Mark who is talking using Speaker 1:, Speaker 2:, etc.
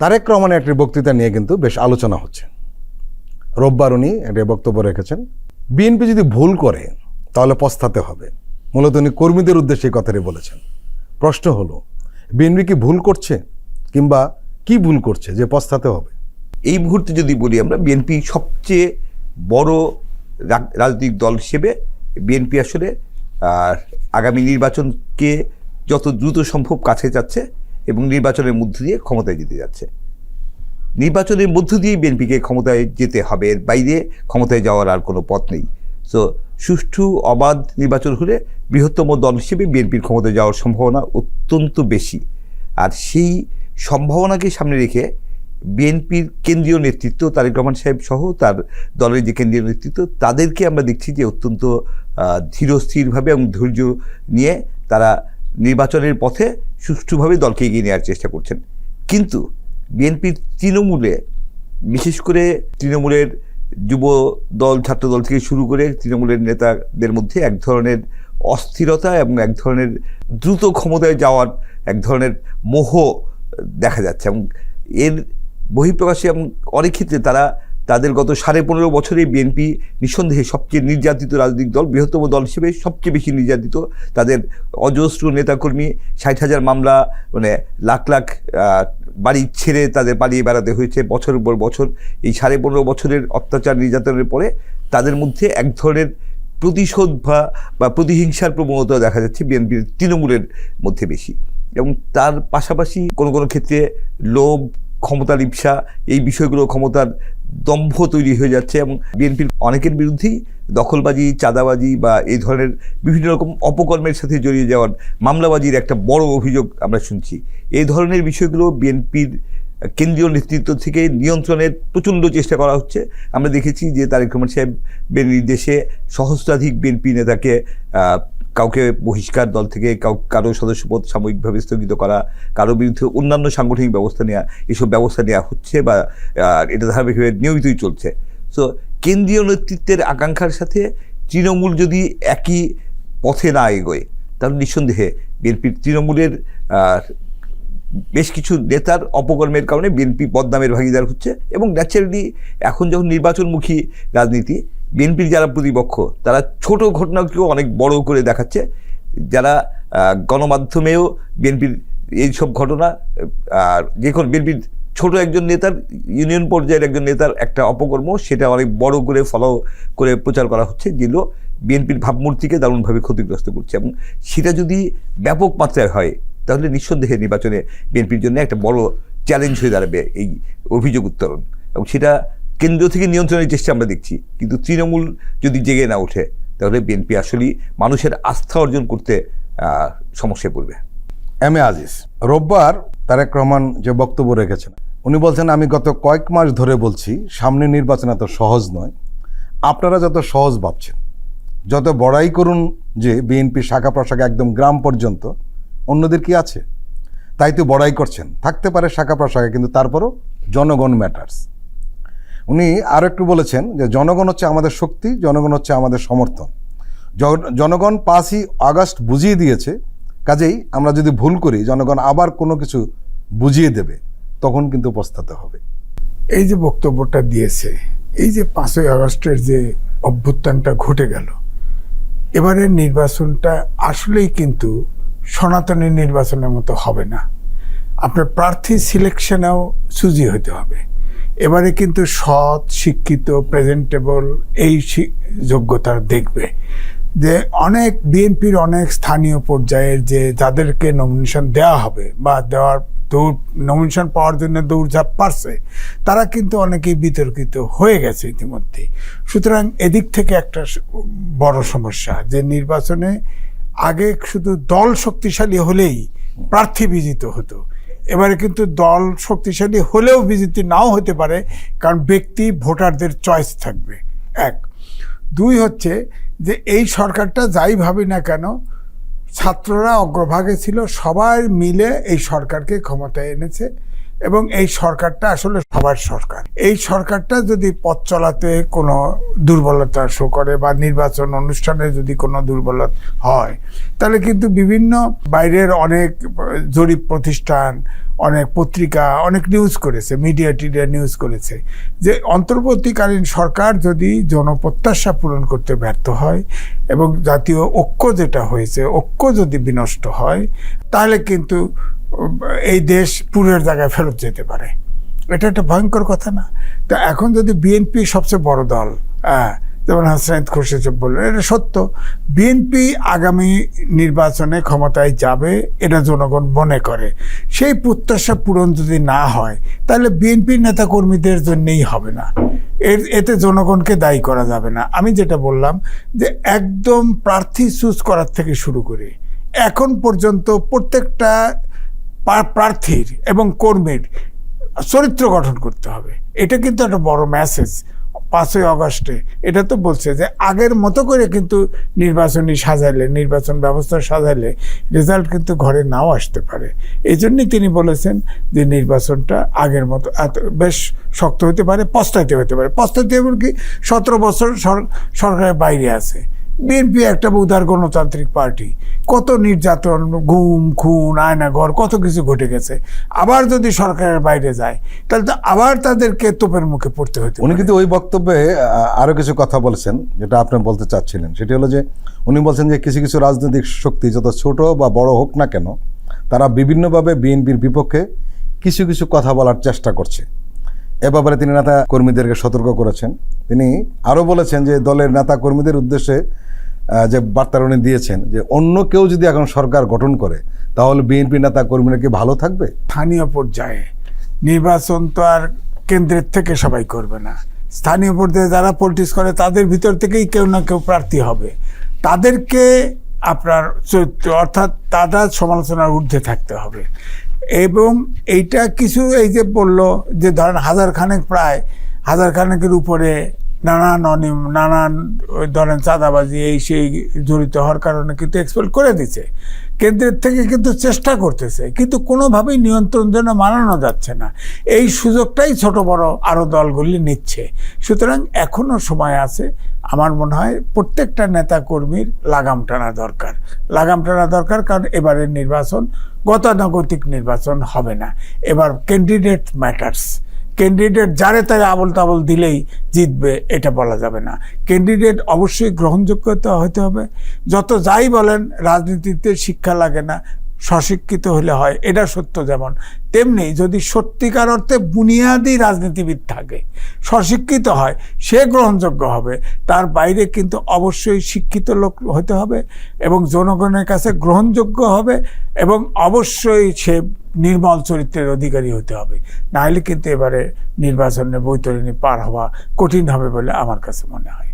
Speaker 1: তারেক রহমানের একটি বক্তৃতা নিয়ে কিন্তু বেশ আলোচনা হচ্ছে। রোববার উনি একটা বক্তব্য রেখেছেন, বিএনপি যদি ভুল করে, তাহলে পস্তাতে হবে। মূলত উনি কর্মীদের উদ্দেশ্যে এই কথাটি বলেছেন। প্রশ্ন হলো, বিএনপি কি ভুল করছে, কিংবা কি ভুল করছে যে পস্তাতে হবে?
Speaker 2: এই মুহূর্তে যদি বলি আমরা, বিএনপি সবচেয়ে বড় রাজনৈতিক দল হিসেবে বিএনপি আসলে আগামী নির্বাচনকে যত দ্রুত সম্ভব কাছে যাচ্ছে এবং নির্বাচনের মধ্য দিয়ে ক্ষমতায় যেতে যাচ্ছে। নির্বাচনের মধ্য দিয়ে বিএনপিকে ক্ষমতায় যেতে হবে, এর বাইরে ক্ষমতায় যাওয়ার আর কোনো পথ নেই। সো সুষ্ঠু, অবাধ নির্বাচন হলে বৃহত্তম দল হিসেবে বিএনপির ক্ষমতায় যাওয়ার সম্ভাবনা অত্যন্ত বেশি। আর সেই সম্ভাবনাকে সামনে রেখে বিএনপির কেন্দ্রীয় নেতৃত্ব তারেক রহমান সাহেব সহ তার দলের যে কেন্দ্রীয় নেতৃত্ব, তাদেরকে আমরা দেখছি যে অত্যন্ত ধীরস্থিরভাবে এবং ধৈর্য নিয়ে তারা নির্বাচনের পথে সুষ্ঠুভাবে দলকে এগিয়ে নেওয়ার চেষ্টা করছেন। কিন্তু বিএনপির তৃণমূলে, বিশেষ করে তৃণমূলের যুব দল, ছাত্র দল থেকে শুরু করে তৃণমূলের নেতাদের মধ্যে এক ধরনের অস্থিরতা এবং এক ধরনের দ্রুত ক্ষমতায় যাওয়ার এক ধরনের মোহ দেখা যাচ্ছে এবং এর বহিঃপ্রকাশে এবং অনেক ক্ষেত্রে তারা তাদের গত সাড়ে পনেরো বছরে বিএনপি নিঃসন্দেহে সবচেয়ে নির্যাতিত রাজনৈতিক দল, বৃহত্তম দল হিসেবে সবচেয়ে বেশি নির্যাতিত তাদের অজস্র নেতাকর্মী, ষাট হাজার মামলা মানে লাখ লাখ বাড়ি ছেড়ে তাদের পালিয়ে বেড়াতে হয়েছে বছরের পর বছর। এই সাড়ে পনেরো বছরের অত্যাচার, নির্যাতনের পরে তাদের মধ্যে এক ধরনের প্রতিশোধ বা বা প্রতিহিংসার প্রবণতা দেখা যাচ্ছে বিএনপির তৃণমূলের মধ্যে বেশি। এবং তার পাশাপাশি কোনো কোনো ক্ষেত্রে লোভ, ক্ষমতার ইচ্ছা এই বিষয়গুলো ক্ষমতার দম্ভ তৈরি হয়ে যাচ্ছে এবং বিএনপির অনেকের বিরুদ্ধেই দখলবাজি, চাঁদাবাজি বা এই ধরনের বিভিন্ন রকম অপকর্মের সাথে জড়িয়ে যাওয়ার মামলাবাজির একটা বড় অভিযোগ আমরা শুনছি। এই ধরনের বিষয়গুলো বিএনপির কেন্দ্রীয় নেতৃত্ব থেকে নিয়ন্ত্রণের প্রচণ্ড চেষ্টা করা হচ্ছে। আমরা দেখেছি যে তারেক রহমান সাহেবের নির্দেশে সহস্রাধিক বিএনপি নেতাকে কাউকে বহিষ্কার দল থেকে কাউ, কারও সদস্যপদ সাময়িকভাবে স্থগিত করা, কারও বিরুদ্ধে অন্যান্য সাংগঠনিক ব্যবস্থা নেওয়া এসব ব্যবস্থা নেওয়া হচ্ছে বা এটা ধারাবাহিকভাবে নিয়মিতই চলছে। সো কেন্দ্রীয় নেতৃত্বের আকাঙ্ক্ষার সাথে তৃণমূল যদি একই পথে না এগোয়, তাহলে নিঃসন্দেহে বিএনপির তৃণমূলের বেশ কিছু নেতার অপকর্মের কারণে বিএনপি বদনামের ভাগিদার হচ্ছে এবং ন্যাচারালি এখন যখন নির্বাচনমুখী রাজনীতি বিএনপির যারা প্রতিপক্ষ, তারা ছোট ঘটনাকেও অনেক বড় করে দেখাচ্ছে। যারা গণমাধ্যমেও বিএনপির এইসব ঘটনা আর যে কোনো বিএনপির ছোট একজন নেতার, ইউনিয়ন পর্যায়ের একজন নেতার একটা অপকর্ম, সেটা অনেক বড় করে ফলো করে প্রচার করা হচ্ছে, যেগুলো বিএনপির ভাবমূর্তিকে দারুণভাবে ক্ষতিগ্রস্ত করছে। এবং সেটা যদি ব্যাপক মাত্রায় হয়, তাহলে নিঃসন্দেহে নির্বাচনে বিএনপির জন্য একটা বড় চ্যালেঞ্জ হয়ে দাঁড়াবে এই অভিযোগ উত্তরণ। এবং সেটা কেন্দ্র থেকে নিয়ন্ত্রণের চেষ্টা আমরা দেখছি। কিন্তু তৃণমূল যদি জেগে না ওঠে, তাহলে বিএনপি আসলেই মানুষের আস্থা অর্জন করতে সমস্যায় পড়বে।
Speaker 1: এম এ আজিজ, রোববার তারেক রহমান যে বক্তব্য রেখেছেন, উনি বলছেন, আমি গত কয়েক মাস ধরে বলছি, সামনে নির্বাচন এত সহজ নয়। আপনারা যত সহজ ভাবছেন, যত বড়াই করুন যে বিএনপি শাখা প্রশাখা একদম গ্রাম পর্যন্ত, অন্যদের কি আছে? তাই তো বড়াই করছেন। থাকতে পারে শাখা প্রশাখা, কিন্তু তারপরও জনগণ ম্যাটার্স উনি আরও একটু বলেছেন যে জনগণ হচ্ছে আমাদের শক্তি, জনগণ হচ্ছে আমাদের সমর্থন। জনগণ পাঁচই আগস্ট বুঝিয়ে দিয়েছে, কাজেই আমরা যদি ভুল করি, জনগণ আবার কোনো কিছু বুঝিয়ে দেবে, তখন কিন্তু পস্তাতে হবে।
Speaker 3: এই যে বক্তব্যটা দিয়েছে, এই যে পাঁচই আগস্টের যে অভ্যুত্থানটা ঘটে গেল, এবারের নির্বাচনটা আসলেই কিন্তু সনাতনী নির্বাচনের মতো হবে না। আপনার প্রার্থী সিলেকশনেও সুজি হতে হবে। এবারে কিন্তু সৎ, শিক্ষিত প্রেজেন্টেবল এই যোগ্যতা দেখবে। যে অনেক বিএনপির অনেক স্থানীয় পর্যায়ের যে যাদেরকে নমিনেশন দেওয়া হবে বা দেওয়ার দৌড় নমিনেশন পাওয়ার জন্য দৌড়ঝাঁপ পারছে, তারা কিন্তু অনেকেই বিতর্কিত হয়ে গেছে ইতিমধ্যে সুতরাং এদিক থেকে একটা বড় সমস্যা যে নির্বাচনে আগে শুধু দল শক্তিশালী হলেই প্রার্থী বিজিত হতো। এবারে কিন্তু দল শক্তিশালী হলেও বিজেপি নাও হতে পারে, কারণ ব্যক্তি, ভোটারদের চয়েস থাকবে। এক। দুই হচ্ছে যে এই সরকারটা যাই ভাবি না কেন, ছাত্ররা অগ্রভাগে ছিল, সবাই মিলে এই সরকারকে ক্ষমতায় এনেছে। এবং এই সরকারটা আসলে সবার সরকার। এই সরকারটা যদি পথ চলাতে কোনো দুর্বলতা শো করে বা নির্বাচন অনুষ্ঠানে যদি কোনো দুর্বলতা হয়, তাহলে কিন্তু বিভিন্ন বাইরের অনেক জরিপ প্রতিষ্ঠান, অনেক পত্রিকা, অনেক নিউজ করেছে মিডিয়া টিডিয়া নিউজ করেছে যে অন্তর্বর্তীকালীন সরকার যদি জনপ্রত্যাশা পূরণ করতে ব্যর্থ হয় এবং জাতীয় ঐক্য যেটা হয়েছে, ঐক্য যদি বিনষ্ট হয়, তাহলে কিন্তু এই দেশ পুরের জায়গায় ফেরত যেতে পারে। এটা একটা ভয়ঙ্কর কথা না? তো এখন যদি বিএনপি সবচেয়ে বড় দল হ্যাঁ যেমন হাসনাইদ খুরশেদ বললেন, এটা সত্য। বিএনপি আগামী নির্বাচনে ক্ষমতায় যাবে এটা জনগণ মনে করে। সেই প্রত্যাশা পূরণ যদি না হয়, তাহলে বিএনপি নেতাকর্মীদের জন্যেই হবে না। এর, এতে জনগণকে দায়ী করা যাবে না। আমি যেটা বললাম যে একদম প্রার্থী চুজ করার থেকে শুরু করে, এখন পর্যন্ত প্রত্যেকটা প্রার্থীর এবং কর্মীর চরিত্র গঠন করতে হবে। এটা কিন্তু একটা বড় মেসেজ পাঁচই অগস্টে। এটা তো বলছে যে আগের মতো করে কিন্তু নির্বাচনী সাজাইলে, নির্বাচন ব্যবস্থা সাজাইলে রেজাল্ট কিন্তু ঘরে নাও আসতে পারে। এই জন্যই তিনি বলেছেন যে নির্বাচনটা আগের মতো এত বেশ শক্ত হতে পারে, পস্তাইতে হতে পারে। পস্তাইতে এমনকি সতেরো বছর সরকারের বাইরে আছে। বিএনপি একটা উদার গণতান্ত্রিক পার্টি। কত নির্যাতন ঘুম খুন আয়নাঘর কত কিছু ঘটে গেছে। আবার যদি সরকারের বাইরে যায় তাহলে তো আবার তাদেরকে তোপের মুখে পড়তে হতে
Speaker 1: উনি কিন্তু ওই বক্তব্যে আহ, আরও কিছু কথা বলেছেন যেটা আপনি বলতে চাচ্ছিলেন। সেটি হলো যে উনি বলছেন যে কিছু কিছু রাজনৈতিক শক্তি যত ছোট বা বড় হোক না কেন তারা বিভিন্নভাবে বিএনপির বিপক্ষে কিছু কিছু কথা বলার চেষ্টা করছে। এ ব্যাপারে তিনি নেতা কর্মীদেরকে সতর্ক করেছেন। তিনি আরও বলেছেন যে দলের নেতা কর্মীদের উদ্দেশ্যে যে বার্তা উনি দিয়েছেন যে অন্য কেউ যদি এখন সরকার গঠন করে, তাহলে বিএনপি নেতা কর্মীরা কি ভালো থাকবে?
Speaker 3: স্থানীয় পর্যায়ে নির্বাচন তো আর কেন্দ্রের থেকে সবাই করবে না। স্থানীয় পর্যায়ে যারা পলিটিক্স করে, তাদের ভিতর থেকেই কেউ না কেউ প্রার্থী হবে। তাদেরকে আপনার চরিত্র, অর্থাৎ তারা সমালোচনার ঊর্ধ্বে থাকতে হবে। এবং এইটা কিছু এই যে বলল যে ধরেন হাজার খানেক প্রায়, হাজার খানেকের উপরে নানান অনিয়ম নানান ওই ধরেন চাঁদাবাজি, এই সেই জড়িত হওয়ার কারণে কিন্তু এক্সপেল করে দিছে। কেন্দ্রের থেকে কিন্তু চেষ্টা করতেছে, কিন্তু কোনোভাবেই নিয়ন্ত্রণ যেন মানানো যাচ্ছে না। এই সুযোগটাই ছোট বড় আরও দলগুলি নিচ্ছে। সুতরাং এখনও সময় আছে, আমার মনে হয় প্রত্যেকটা নেতা কর্মীর লাগাম টানা দরকার। লাগাম টানা দরকার কারণ এবারের নির্বাচন গতানুগতিক নির্বাচন হবে না। এবার ক্যান্ডিডেট ম্যাটার্স ক্যান্ডিডেট যারে তারে আবল তাবল দিলেই জিতবে, এটা বলা যাবে না। ক্যান্ডিডেট অবশ্যই গ্রহণযোগ্যতা হতে হবে। যত যাই বলেন, রাজনীতিতে শিক্ষা লাগে না, স্বশিক্ষিত হলে হয়, এটা সত্য যেমন। তেমনি যদি সত্যিকার অর্থে বুনিয়াদি রাজনীতিবিদ থাকে, স্বশিক্ষিত হয়, সে গ্রহণযোগ্য হবে। তার বাইরে কিন্তু অবশ্যই শিক্ষিত লোক হতে হবে এবং জনগণের কাছে গ্রহণযোগ্য হবে এবং অবশ্যই সে নির্মল চরিত্রের অধিকারী হতে হবে। নাহলে কিন্তু এবারে নির্বাচনে বৈতরণী পার হওয়া কঠিন হবে বলে আমার কাছে মনে হয়।